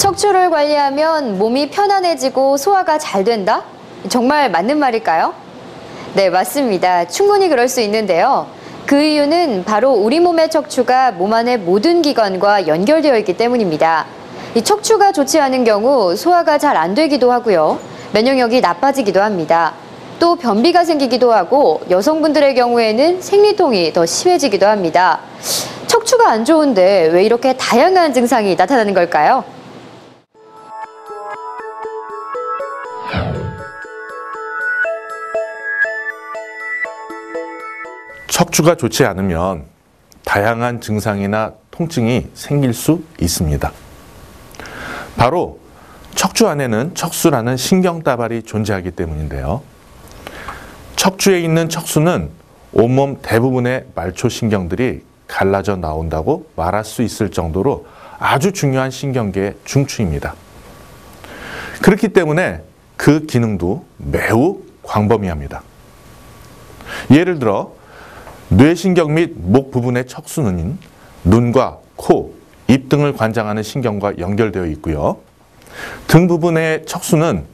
척추를 관리하면 몸이 편안해지고 소화가 잘 된다? 정말 맞는 말일까요? 네, 맞습니다. 충분히 그럴 수 있는데요. 그 이유는 바로 우리 몸의 척추가 몸 안의 모든 기관과 연결되어 있기 때문입니다. 이 척추가 좋지 않은 경우 소화가 잘 안 되기도 하고요. 면역력이 나빠지기도 합니다. 또 변비가 생기기도 하고 여성분들의 경우에는 생리통이 더 심해지기도 합니다. 척추가 안 좋은데 왜 이렇게 다양한 증상이 나타나는 걸까요? 척추가 좋지 않으면 다양한 증상이나 통증이 생길 수 있습니다. 바로 척추 안에는 척수라는 신경다발이 존재하기 때문인데요. 척추에 있는 척수는 온몸 대부분의 말초신경들이 갈라져 나온다고 말할 수 있을 정도로 아주 중요한 신경계의 중추입니다. 그렇기 때문에 그 기능도 매우 광범위합니다. 예를 들어 뇌신경 및 목 부분의 척수는 눈과 코, 입 등을 관장하는 신경과 연결되어 있고요. 등 부분의 척수는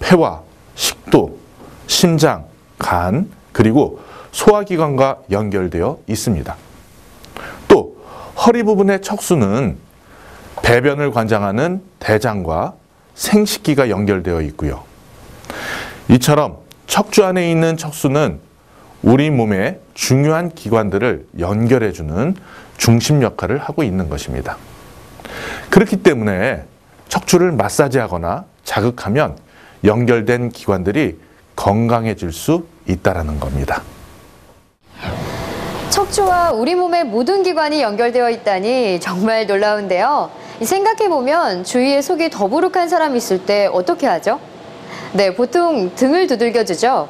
폐와 식도, 심장, 간, 그리고 소화기관과 연결되어 있습니다. 또 허리 부분의 척수는 배변을 관장하는 대장과 생식기가 연결되어 있고요. 이처럼 척추 안에 있는 척수는 우리 몸의 중요한 기관들을 연결해주는 중심 역할을 하고 있는 것입니다. 그렇기 때문에 척추를 마사지하거나 자극하면 연결된 기관들이 건강해질 수 있다는 겁니다. 척추와 우리 몸의 모든 기관이 연결되어 있다니 정말 놀라운데요. 생각해보면 주위에 속이 더부룩한 사람이 있을 때 어떻게 하죠? 네, 보통 등을 두들겨주죠.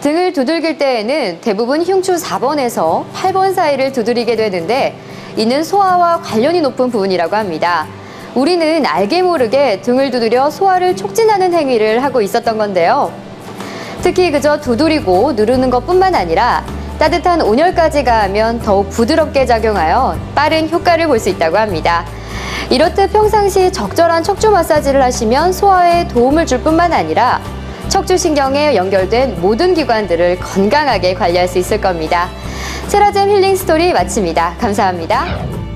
등을 두들길 때에는 대부분 흉추 4번에서 8번 사이를 두드리게 되는데 이는 소화와 관련이 높은 부분이라고 합니다. 우리는 알게 모르게 등을 두드려 소화를 촉진하는 행위를 하고 있었던 건데요. 특히 그저 두드리고 누르는 것뿐만 아니라 따뜻한 온열까지 가하면 더욱 부드럽게 작용하여 빠른 효과를 볼 수 있다고 합니다. 이렇듯 평상시 적절한 척추 마사지를 하시면 소화에 도움을 줄 뿐만 아니라 척추신경에 연결된 모든 기관들을 건강하게 관리할 수 있을 겁니다. 세라젬 힐링 스토리 마칩니다. 감사합니다.